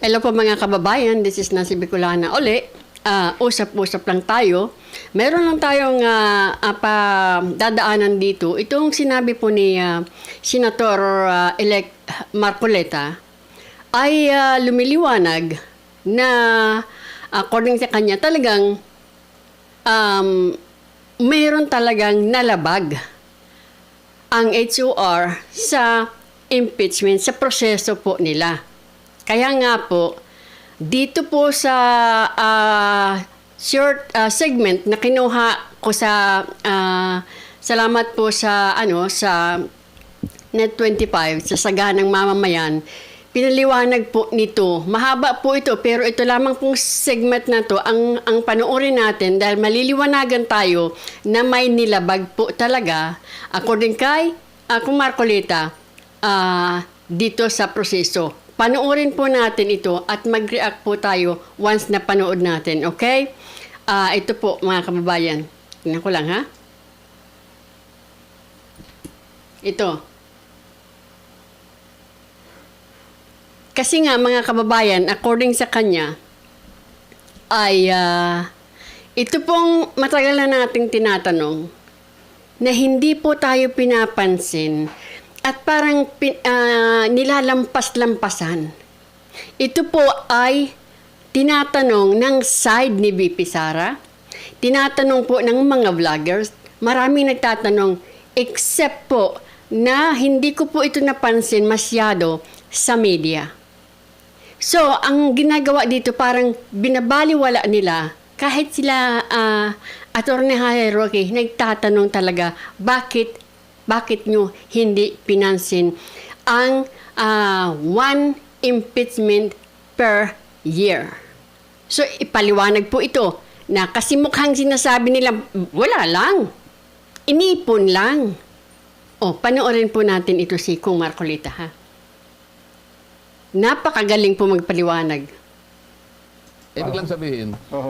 Hello po mga kababayan, this is Nancy Bicolana uli. Ah, usap-usap lang tayo. Meron lang tayong ah, ah, pa dadaanan dito. Itong sinabi po ni ah, Senator ah, elect Marcoleta ay ah, lumiliwanag na according sa kanya talagang um, mayroon talagang nalabag ang HOR sa impeachment, sa proseso po nila. Kaya nga po, dito po sa ah, short ah, segment na kinuha ko sa ah, salamat po sa ano sa Net 25 sa Saganang Mamamayan, pinaliwanag po nito. Mahaba po ito pero ito lamang pong segment na to ang ang panoorin natin dahil maliliwanagan tayo na may nilabag po talaga according kay ako Marcolita ah, dito sa proseso. Panoorin po natin ito at mag-react po tayo once na panood natin, okay? Ah, ito po mga kababayan. Tingnan ko lang ha. Ito. Kasi nga mga kababayan, according sa kanya, ay ah, ito pong matagal na nating tinatanong na hindi po tayo pinapansin at parang ah, nilalampas-lampasan. Ito po ay tinatanong ng side ni BP Sara, tinatanong po ng mga vloggers, maraming nagtatanong except po na hindi ko po ito napansin masyado sa media. So, ang ginagawa dito parang binabaliwala nila kahit sila uh, Atty. Roque nagtatanong talaga bakit bakit nyo hindi pinansin ang ah, one impeachment per year. So, ipaliwanag po ito na kasi mukhang sinasabi nila, wala lang. Inipon lang. O, panoorin po natin ito si Kung Marcolita, ha? Napakagaling po magpaliwanag. Ibig lang sabihin,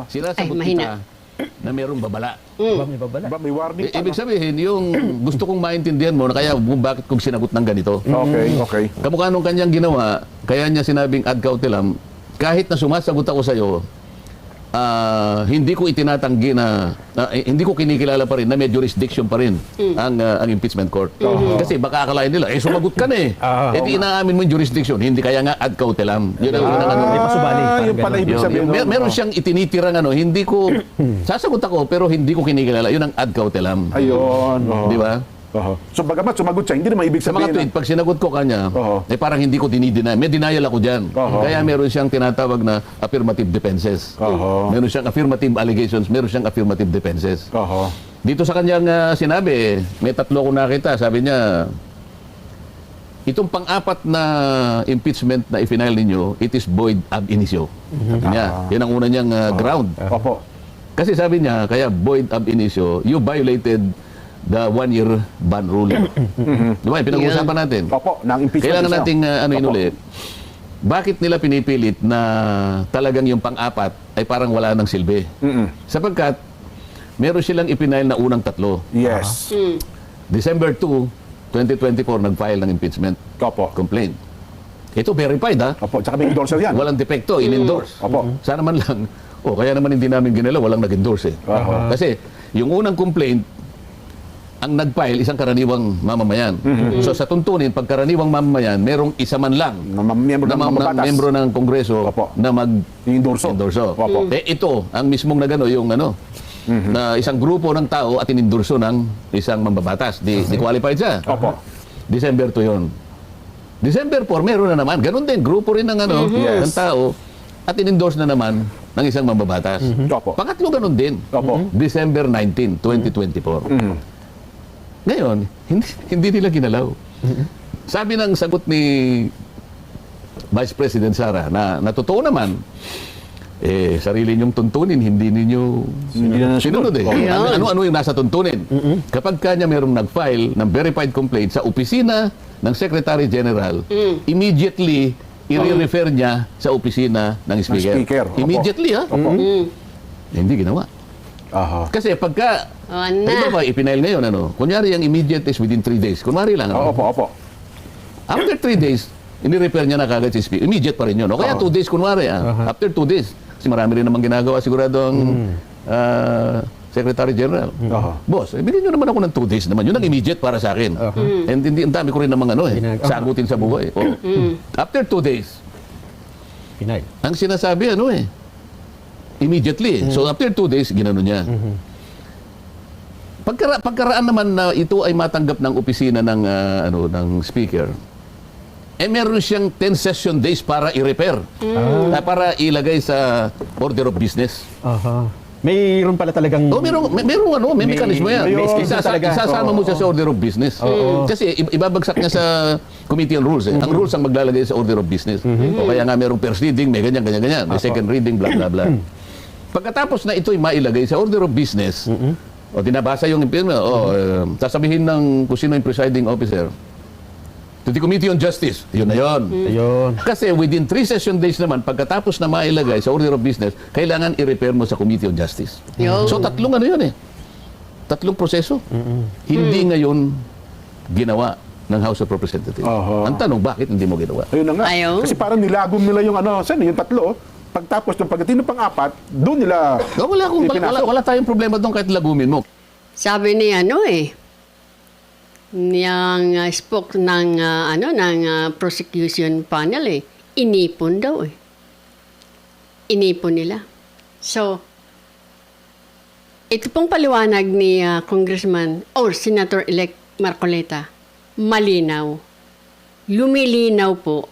sinasagot Ay, mahina. kita na mayroong babala. Ba, may babala. Ba, may warning I- pa, ibig no? sabihin, yung gusto kong maintindihan mo na kaya kung bakit kong sinagot ng ganito. Okay, okay. Kamukha nung kanyang ginawa, kaya niya sinabing ad cautelam, kahit na sumasagot ako sa ah, hindi ko itinatanggi na, eh, hindi ko kinikilala pa rin na may jurisdiction pa rin ang ah, ang impeachment court. Kasi baka akalain nila, eh sumagot ka na eh. Ah, eh di inaamin mo yung jurisdiction, hindi kaya nga ad cautelam. Yun ang yun ang ano. May pasubali, Ah, yung pala ibig Yun, sabihin. yun. Mer- meron siyang itinitirang ano, hindi ko, sasagot ako, pero hindi ko kinikilala. Yun ang ad cautelam. Ayun. oo. Di ba? Oo. So, bagamat sumagot siya, hindi naman ibig Sa mga sabihin tweet, pag sinagot ko kanya, Oo. eh parang hindi ko dinideny. May denial ako dyan. Oo. Kaya meron siyang tinatawag na affirmative defenses. Oo. Meron siyang affirmative allegations, meron siyang affirmative defenses. Oo. Dito sa kanyang ah, sinabi, may tatlo ko nakita, sabi niya, itong pang-apat na impeachment na i-final ninyo, it is void ab initio. Sabi niya, yan ang una niyang ah, ground. Opo. Kasi sabi niya, kaya void ab initio, you violated the one-year ban rule. Di ba? Pinag-uusapan natin. Opo, ng impeachment. Kailangan nating uh, ano Opo. inulit. Bakit nila pinipilit na talagang yung pang-apat ay parang wala ng silbi? Mm-mm. Sapagkat meron silang ipinail na unang tatlo. Yes. December 2, 2024, nag-file ng impeachment Opo. complaint. Ito verified ha. Opo, tsaka may endorser yan. Walang depekto, in-endorse. Opo. Sana man lang, oh, kaya naman hindi namin ginalaw, walang nag-endorse eh. Aha. Kasi yung unang complaint, ang nag-file isang karaniwang mamamayan. So sa tuntunin, pag karaniwang mamamayan, merong isa man lang Na miyembro na, ng na membro ng Kongreso Opo. na mag Endorso. Opo. Eh ito, ang mismong nagano yung ano, na isang grupo ng tao at inendorso ng isang mambabatas. Di, di qualified siya. Opo. December 2 yon. December 4, meron na naman. Ganun din, grupo rin ng ano, Yes. ng tao at inendorse na naman ng isang mambabatas. Opo. Pangatlo ganun din. Opo. December 19, 2024. Mm. Ngayon, hindi, hindi nila ginalaw. Sabi ng sagot ni Vice President Sara na, na totoo naman, eh, sarili niyong tuntunin, hindi ninyo Hindi na sinunod eh. Ano, ano, ano yung nasa tuntunin? Kapag kanya merong nag-file ng verified complaint sa opisina ng Secretary General, immediately i-refer niya sa opisina ng Speaker. Speaker, opo. Immediately ha? Opo. Eh, hindi ginawa. Aha. Kasi pagka O, ano ba, ipinail ngayon, ano? Kunyari, ang immediate is within 3 days. Kunwari lang, ano? Opo, opo. After 3 days, ini-repair niya na kagad si speaker. Immediate pa rin yun. O kaya Oo. two days kunwari. ah. After two days. Kasi marami rin naman ginagawa sigurado ang ah, Secretary General. Aha. Boss, eh, bigyan nyo naman ako ng two days naman. Yun ang immediate para sa akin. And hindi, ang dami ko rin namang ano eh, Ginag- sagutin sa buhay. O, After two days, Pinay. ang sinasabi ano eh, immediately. eh. So after two days, ginano niya. Pagkara, pagkaraan naman na ito ay matanggap ng opisina ng ah, ano ng speaker. Eh meron siyang 10 session days para i-repair. Ah, para ilagay sa order of business. Aha. Mayroon pala talagang... Oh, meron may, meron ano, may, May- mekanismo yan. may schedule Isasa, talaga. isasama mo siya sa order of business. Kasi i- ibabagsak niya sa committee on rules eh. Ang rules ang maglalagay sa order of business. O kaya nga merong first reading, may ganyan, ganyan, ganyan. May second reading, bla bla bla. Pagkatapos na ito'y mailagay sa order of business, o dinabasa yung impirma, o eh, sasabihin ng kung sino yung presiding officer, to the Committee on Justice, yun na yun. Ayun. Kasi within three session days naman, pagkatapos na mailagay sa order of business, kailangan i-repair mo sa Committee on Justice. Yun. So tatlong ano yun eh. Tatlong proseso. Hindi ngayon ginawa ng House of Representatives. Aha. Ang tanong, bakit hindi mo ginawa? Ayun na nga. Ayun. Kasi parang nilagom nila yung ano, sen, yung tatlo. Pagtapos ng pagdating ng pang-apat, doon nila Oh, wala, akong, wala, wala, wala tayong problema doon kahit lagumin mo. Sabi ni ano eh, niyang uh, spoke ng uh, ano ng uh, prosecution panel eh, inipon daw eh. Inipon nila. So, ito pong paliwanag ni uh, Congressman or Senator-elect Marcoleta, malinaw. Lumilinaw po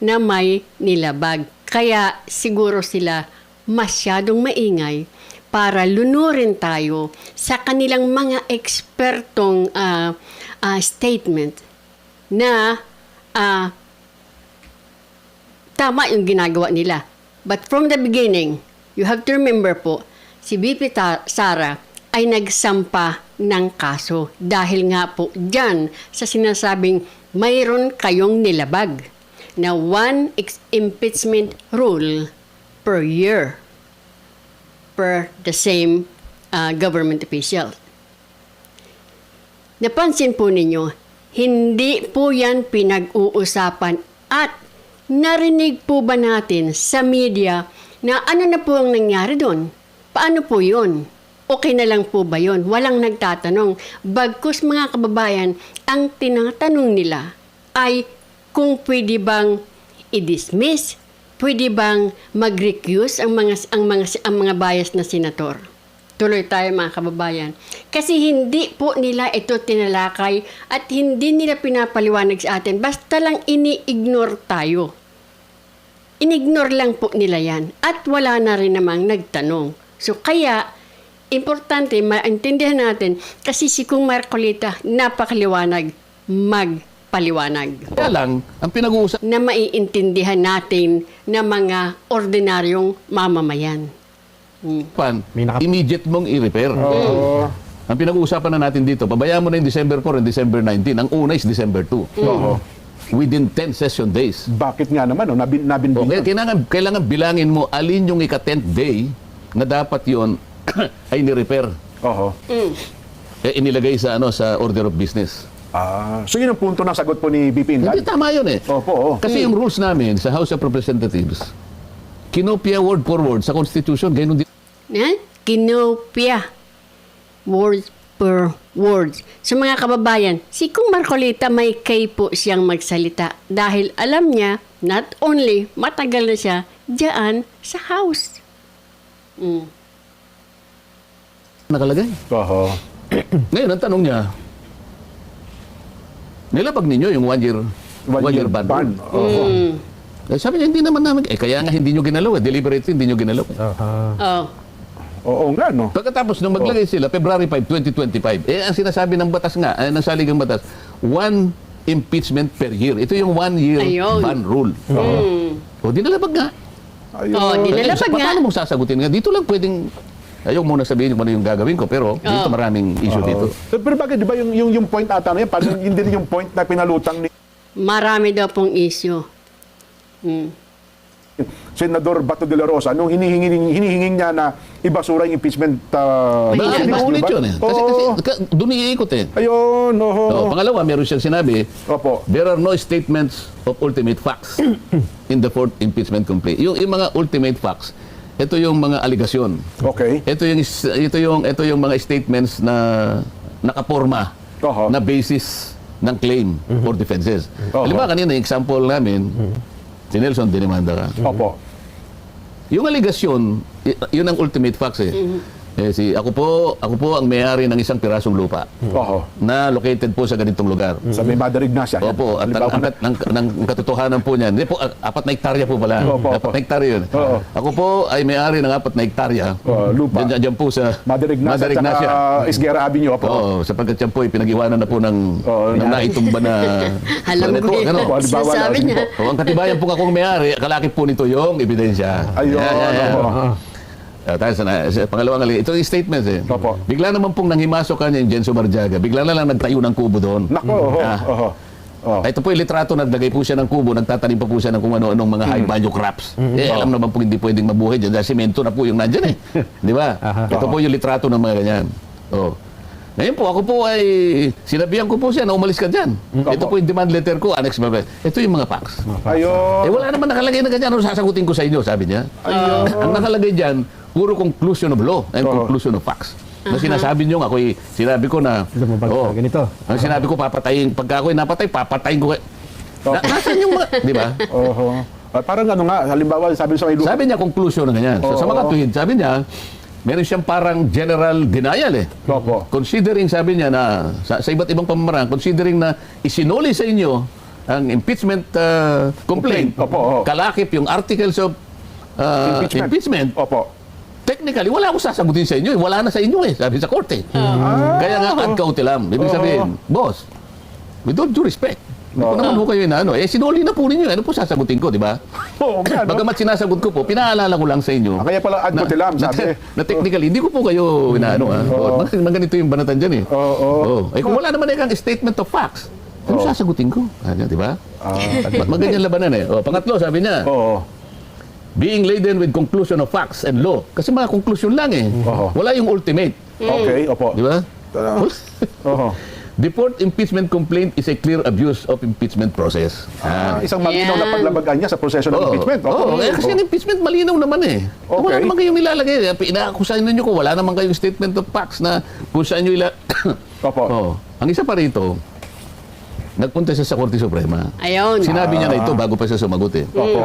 na may nilabag. Kaya siguro sila masyadong maingay para lunurin tayo sa kanilang mga ekspertong ah, ah, statement na ah, tama yung ginagawa nila. But from the beginning, you have to remember po, si BP Sara ay nagsampa ng kaso dahil nga po dyan sa sinasabing mayroon kayong nilabag na one impeachment rule per year per the same uh, government official. Napansin po ninyo, hindi po yan pinag-uusapan at narinig po ba natin sa media na ano na po ang nangyari doon? Paano po yun? Okay na lang po ba yun? Walang nagtatanong. Bagkus mga kababayan, ang tinatanong nila ay kung pwede bang i-dismiss, pwede bang mag-recuse ang mga ang mga ang mga bias na senator. Tuloy tayo mga kababayan. Kasi hindi po nila ito tinalakay at hindi nila pinapaliwanag sa atin. Basta lang ini-ignore tayo. Inignore lang po nila yan. At wala na rin namang nagtanong. So kaya, importante maintindihan natin kasi si Kung Marcolita napakaliwanag magpaliwanag Kaya lang, ang pinag-uusap na maiintindihan natin ng mga ordinaryong mamamayan. Hmm. Immediate mong i-repair. Oo. Ang pinag-uusapan na natin dito, pabayaan mo na yung December 4 and December 19. Ang una is December 2. Oo. Within 10 session days. Bakit nga naman, no? Nabin, O, nabinbin. kaya kailangan, kailangan bilangin mo alin yung ika-10th day na dapat yon ay ni-repair. Oo. Eh, inilagay sa ano sa order of business. Ah, so yun ang punto ng sagot po ni BP Hindi Inday. tama yun eh. Opo, oo. Kasi yung rules namin sa House of Representatives, kinopia word for word sa Constitution, ganyan din. Eh? Kinopia. Word per words. Sa mga kababayan, si Kung Marcolita may kay po siyang magsalita dahil alam niya, not only matagal na siya diyan sa house. Mm. nakalagay. Oo. Ngayon, ang tanong niya, nilabag ninyo yung one year, one, year ban. ban. Oo. Mm. Eh, sabi niya, hindi naman namin, eh kaya nga hindi nyo ginalaw eh, deliberately hindi nyo ginalaw eh. Aha. Oh. Oo nga, no? Pagkatapos nung maglagay sila, February 5, 2025, eh ang sinasabi ng batas nga, eh, ng saligang batas, one impeachment per year. Ito yung one year Ayun. ban rule. Mm. O, di nalabag nga. Ayun. Oh, di Eh, nga. Paano mong sasagutin nga? Dito lang pwedeng, ayaw muna sabihin kung ano yung gagawin ko, pero dito Oo. maraming issue Oo. dito. Pero, pero bakit, di ba, yung, yung, yung point ata na yan, parang yun din yung point na pinalutang ni... Marami daw pong issue. Mm. Senador Bato de la Rosa nung hinihingi, hinihinging niya na ibasura yung impeachment uh, May Ba, Yes, ba, ulit yun eh. Kasi, kasi Oo. ka- doon iikot eh. Ayun, oho. Oh, pangalawa, meron siyang sinabi, Opo. there are no statements of ultimate facts in the fourth impeachment complaint. Yung, yung mga ultimate facts, ito yung mga aligasyon. Okay. Ito yung ito yung ito yung mga statements na nakaporma Oho. na basis ng claim for defenses. Oho. Halimbawa kanina yung example namin, si Nelson dinimanda ka. Opo. Yung aligasyon, yun ang ultimate facts eh. Eh, si ako po, ako po ang may-ari ng isang pirasong lupa Oho. na located po sa ganitong lugar. Sa may Mother Ignacia. yan. Opo, at ang, Halimbawa ang, na- ang, ang, ang katotohanan po niyan, hindi po, a- apat na hektarya po pala. Opo, apat opo. na hektarya yun. Oo. Ako po ay may-ari ng apat na hektarya. Oo, lupa. Diyan, diyan po sa Mother Ignacia, Mother at Ignacia. saka Isguera Avenue. Opo. Oo, sapagkat yan po ay pinag-iwanan na po ng, Oo, ng yan. naitumba na... Alam ko yun. ano? Halimbawa Sinasabi niya. O, ang katibayan po akong may-ari, kalakip po nito yung ebidensya. Ayun, Yan, yan, yan. opo. Uh, tayo sa, sa pangalawang ali. Ito yung statements eh. Opo. Bigla naman pong nanghimasok kanya yung Jenso Marjaga. Bigla na lang nagtayo ng kubo doon. Nako, oho. Ah. Oho. Oh. Ito po yung litrato, naglagay po siya ng kubo, nagtatanim pa po siya ng kung ano-anong mga high value crops. Eh, alam naman po hindi pwedeng mabuhay dyan dahil simento na po yung nandyan eh. Di ba? Aha. Ito po yung litrato ng mga ganyan. Oh. Ngayon po, ako po ay, sinabihan ko po siya na umalis ka dyan. Ito po yung demand letter ko, annex ba ba? Ito yung mga facts. Ayun. Eh wala naman nakalagay na ganyan, ano sasagutin ko sa inyo, sabi niya. Ayun. Ang nakalagay dyan, puro conclusion of law and Oo. conclusion of facts. Na sinasabi niyo, ako'y sinabi ko na, Lumabag oh, na ganito. ang sinabi ko, papatayin, pagka ako'y napatay, papatayin ko. kay- Na, nasaan yung mga, di ba? Oho. Ah, parang ano nga, halimbawa, sabi sa may lupa. Sabi niya, conclusion na ganyan. So, sa Oo. mga tweet, sabi niya, meron siyang parang general denial eh. Opo. Considering, sabi niya na, sa, sa iba't ibang pamamaraan, considering na isinuli sa inyo ang impeachment uh, complaint, Complaint. Opo, oo. kalakip yung articles of uh, Impeachment. impeachment. Opo. Technically, wala akong sasagutin sa inyo. eh. Wala na sa inyo eh, sabi sa korte. Kaya nga, ad cautelam. Ibig Oo. sabihin, boss, with all due respect, hindi ko Oo. naman ho kayo inaano. Eh, sinuli na po ninyo. Ano po sasagutin ko, di ba? Oo, nga, no? Bagamat sinasagot ko po, pinaalala ko lang sa inyo. Ah, kaya pala ad cautelam, na, sabi. Na, technically, hindi ko po kayo inaano. Ha? Oo. Oh. Mga ganito yung banatan dyan eh. Oo, oo. Oh. Eh kung wala naman eh statement of facts, ano Oo. sasagutin ko? Ano, di ba? Ah, Ma- Maganyan labanan eh. Oh, pangatlo, sabi niya, Oo. Being laden with conclusion of facts and law. Kasi mga conclusion lang eh. Oo. Wala yung ultimate. Okay, opo. Di ba? Ah. Oho. The fourth impeachment complaint is a clear abuse of impeachment process. Ah, isang malinaw na Yeah. paglabagan niya sa proseso ng Oo. impeachment. Oo, eh, kasi ang impeachment malinaw naman eh. Wala Okay. naman kayong ilalagay. Inaakusahan ninyo ko, wala naman kayong statement of facts na kung saan nyo ila... Opo. Oo. Ang isa pa rito, nagpunta siya sa Korte Suprema. Ayun. Sinabi niya na ito bago pa siya sumagot eh. Opo.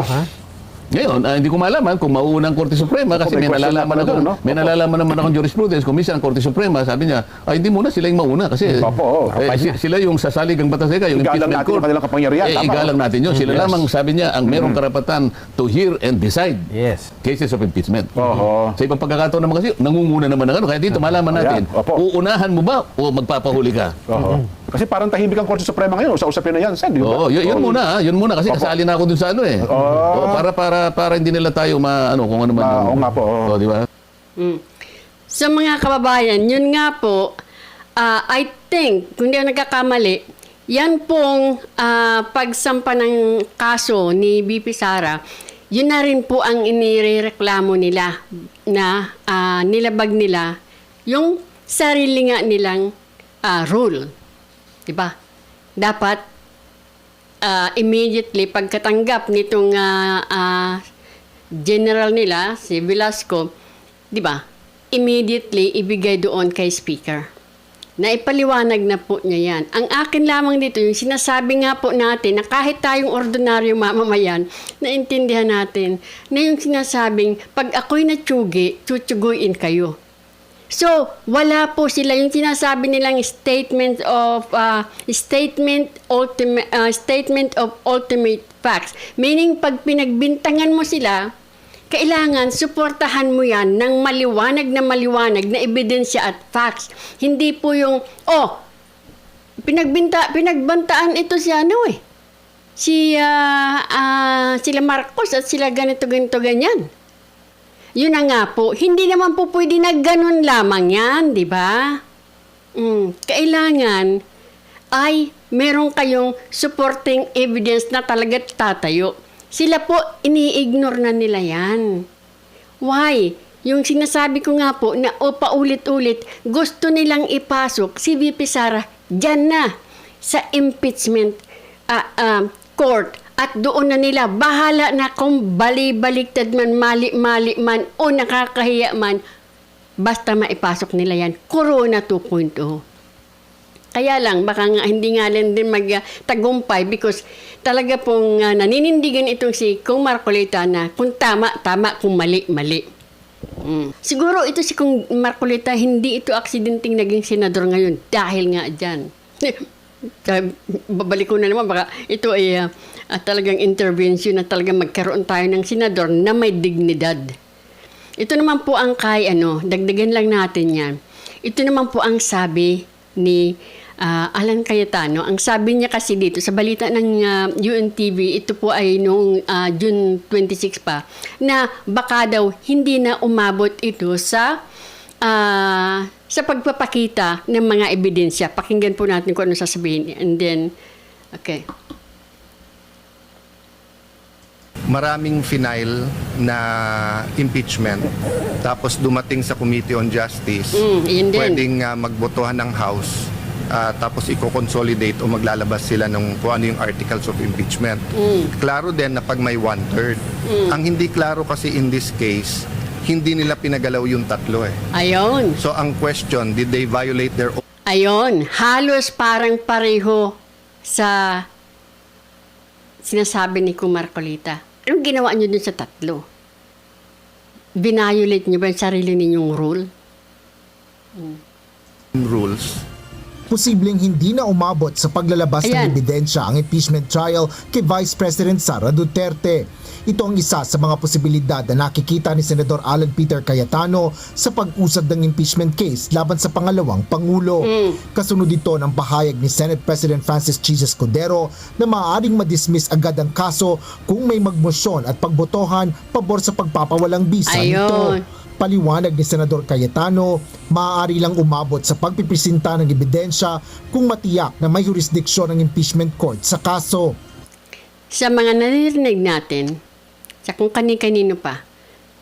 Ngayon, ah, hindi ko malaman kung mauunang Korte Suprema kasi may may nalalaman na ako, doon, no? may nalalaman naman akong jurisprudence. Kung minsan ang Korte Suprema, sabi niya, ay hindi muna sila yung mauna kasi Opo, eh, si- sila yung sasalig ang batas nila, yung Igalang impeachment natin court. yung kanilang kapangyarihan, Eh, igalang natin yun. Sila Yes. lamang, sabi niya, ang merong karapatan to hear and decide Yes. cases of impeachment. Oho. Sa ibang pagkakataon naman kasi, nangunguna naman ng ano. Kaya dito, malaman natin, Ayan, uunahan mo ba o magpapahuli ka? Oho. Kasi parang tahimik ang Korte Suprema ngayon. Usap-usapin na yan, Sen. di ba? Oo, yun, yun muna, ah. yun muna kasi Opo. kasali na ako dun sa ano eh. Oo. Oo, para para para hindi nila tayo ma ano kung ano man. Ah, oo nga po, oo. Oo, di ba? Mm. Sa mga kababayan, yun nga po, ah, I think, kung di ako nagkakamali, yan pong ah, pagsampa ng kaso ni BP Sara, yun na rin po ang inireklamo nila na ah, nilabag nila yung sarili nga nilang ah, rule. Diba? Dapat ah, immediately pagkatanggap nitong ah, ah, general nila, si Velasco, di ba, immediately ibigay doon kay speaker. Naipaliwanag na po niya yan. Ang akin lamang dito, yung sinasabi nga po natin na kahit tayong ordinaryong mamamayan, naintindihan natin na yung sinasabing, pag ako'y natsugi, tsutsuguin kayo. So, wala po sila yung sinasabi nilang statement of uh, statement ultimate uh, statement of ultimate facts. Meaning pag pinagbintangan mo sila, kailangan suportahan mo yan ng maliwanag na maliwanag na ebidensya at facts. Hindi po yung oh, pinagbinta pinagbantaan ito si ano eh. Si ah, ah, sila Marcos at sila ganito ganito ganyan. Yun na nga po, hindi naman po pwede na ganun lamang yan, di ba? Mm, kailangan ay meron kayong supporting evidence na talaga tatayo. Sila po, ini-ignore na nila yan. Why? Yung sinasabi ko nga po na o paulit-ulit, gusto nilang ipasok si VP Sara dyan na sa impeachment ah, ah, court. At doon na nila, bahala na kung bali-baliktad man, mali-mali man, o nakakahiya man, basta maipasok nila yan. Corona 2.0. Kaya lang, baka nga hindi nga lang din magtagumpay because talaga pong ah, naninindigan itong si Kung Marcolita na kung tama, tama, kung mali, mali. Mm. Siguro ito si Kung Marcolita, hindi ito aksidenteng naging senador ngayon dahil nga dyan. Babalik ko na naman, baka ito ay ah, ah, talagang intervention na talagang magkaroon tayo ng senador na may dignidad. Ito naman po ang kay ano, dagdagan lang natin yan. Ito naman po ang sabi ni ah, Alan Cayetano. Ang sabi niya kasi dito sa balita ng ah, UNTV, ito po ay noong ah, June 26 pa, na baka daw hindi na umabot ito sa ah, sa pagpapakita ng mga ebidensya. Pakinggan po natin kung ano sasabihin. And then, okay. maraming final na impeachment tapos dumating sa Committee on Justice Mm, yun din. pwedeng ah, magbotohan ng House ah, tapos i-consolidate o maglalabas sila ng kung ano yung articles of impeachment. Mm. Klaro din na pag may one-third. Ang hindi klaro kasi in this case, hindi nila pinagalaw yung tatlo eh. Ayon. So ang question, did they violate their own Ayon, halos parang pareho sa sinasabi ni Kumarcolita. Anong ginawa niyo dun sa tatlo? Binayolate niyo ba yung sarili ninyong rule? rules? Posibleng hindi na umabot sa paglalabas Ayan. ng ebidensya ang impeachment trial kay Vice President Sara Duterte. Ito ang isa sa mga posibilidad na nakikita ni Senador Alan Peter Cayetano sa pag-usad ng impeachment case laban sa pangalawang Pangulo. Kasunod dito ng pahayag ni Senate President Francis Jesus Cordero na maaaring madismiss agad ang kaso kung may magmosyon at pagbotohan pabor sa pagpapawalang bisa nito. Paliwanag ni Senador Cayetano, maaari lang umabot sa pagpipresenta ng ebidensya kung matiyak na may jurisdiksyon ng impeachment court sa kaso. Sa mga naririnig natin, sa kung kani-kanino pa,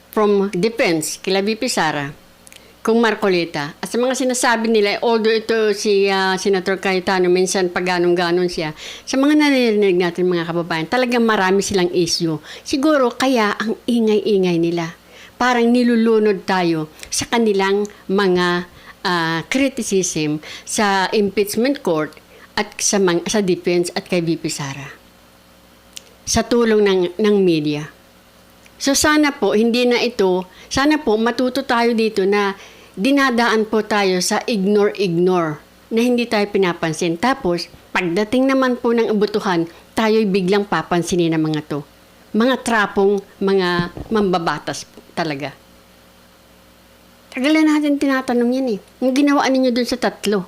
from defense, kila VP Sara, kung Marcolita, at sa mga sinasabi nila, although ito si ah, Senator Cayetano, minsan pag ganon-ganon siya, sa mga naririnig natin mga kababayan, talagang marami silang issue. Siguro kaya ang ingay-ingay nila. Parang nilulunod tayo sa kanilang mga ah, criticism sa impeachment court at sa, mga, sa defense at kay VP Sara sa tulong ng, ng media. So sana po, hindi na ito, sana po matuto tayo dito na dinadaan po tayo sa ignore-ignore na hindi tayo pinapansin. Tapos, pagdating naman po ng abutuhan, tayo'y biglang papansinin ng mga to. Mga trapong, mga mambabatas po talaga. Tagal na natin tinatanong yan eh. Yung ginawa ninyo dun sa tatlo.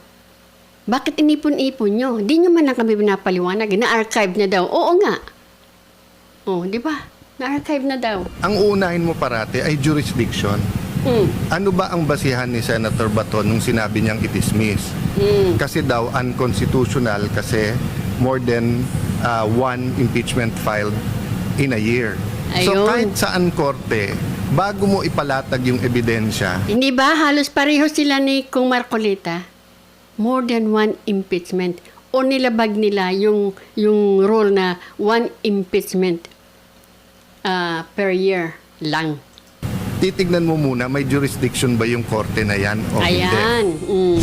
Bakit inipon-ipon nyo? Di nyo man lang kami pinapaliwanag. Na-archive na daw. Oo nga. Oh, di ba? Na-archive na daw. Ang uunahin mo parate ay jurisdiction. Hmm. Ano ba ang basihan ni Senator Baton nung sinabi niyang i-dismiss? Hmm. Kasi daw unconstitutional kasi more than uh, one impeachment filed in a year. So Ayun. kahit saan korte, bago mo ipalatag yung ebidensya, Hindi ba halos pareho sila ni Kung Marcolita? More than one impeachment. O nilabag nila yung, yung rule na one impeachment ah, per year lang. titignan mo muna may jurisdiction ba yung korte na yan o hindi. Ayan. Mm.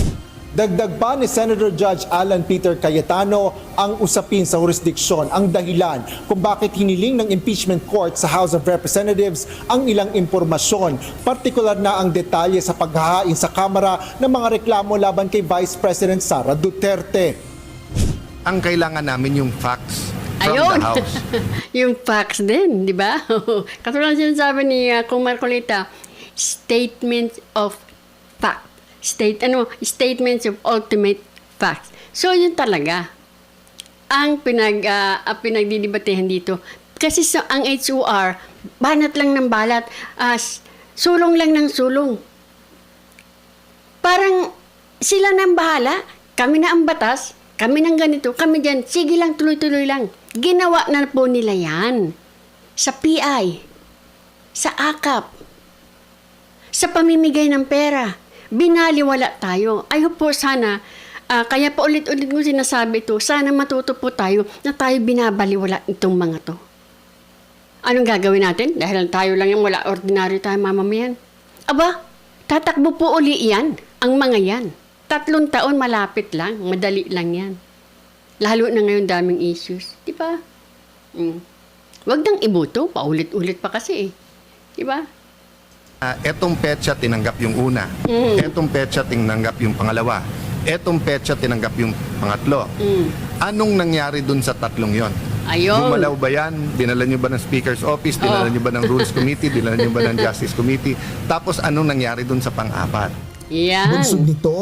Dagdag pa ni Senator Judge Alan Peter Cayetano ang usapin sa jurisdiksyon ang dahilan kung bakit hiniling ng impeachment court sa House of Representatives ang ilang impormasyon, partikular na ang detalye sa paghahain sa Kamara ng mga reklamo laban kay Vice President Sara Duterte. Ang kailangan namin yung facts from Ayun. the House. yung facts din, di ba? Katulad sinasabi ni uh, Kung Marcolita, statements of fact. State, ano, statements of ultimate facts. So, yun talaga ang pinag, uh, ang pinagdidebatehan dito. Kasi sa, ang HOR, banat lang ng balat, as sulong lang ng sulong. Parang sila nang bahala, kami na ang batas, kami nang ganito, kami dyan, sige lang, tuloy-tuloy lang. Ginawa na po nila yan. sa PI, sa AKAP, sa pamimigay ng pera. Binaliwala tayo. Ayaw po sana, ah, kaya pa ulit-ulit mo sinasabi to, sana matuto po tayo na tayo binabaliwala itong mga to. Anong gagawin natin? Dahil tayo lang yung wala ordinaryo tayo mamamayan. Aba, tatakbo po uli yan, ang mga yan. Tatlong taon malapit lang, madali lang yan. Lalo na ngayon daming issues. Di ba? Mm. Huwag nang ibuto, paulit-ulit pa kasi eh. Di ba? Ah, etong petsa tinanggap yung una. Etong petsa tinanggap yung pangalawa. Etong petsa tinanggap yung pangatlo. Mm. Anong nangyari dun sa tatlong yon? Ayun. Gumalaw ba yan? Dinala nyo ba ng Speaker's Office? Dinala Oh. nyo ba ng Rules Committee? Dinala nyo ba ng Justice Committee? Tapos anong nangyari dun sa pang-apat? Yan. Bunsod nito,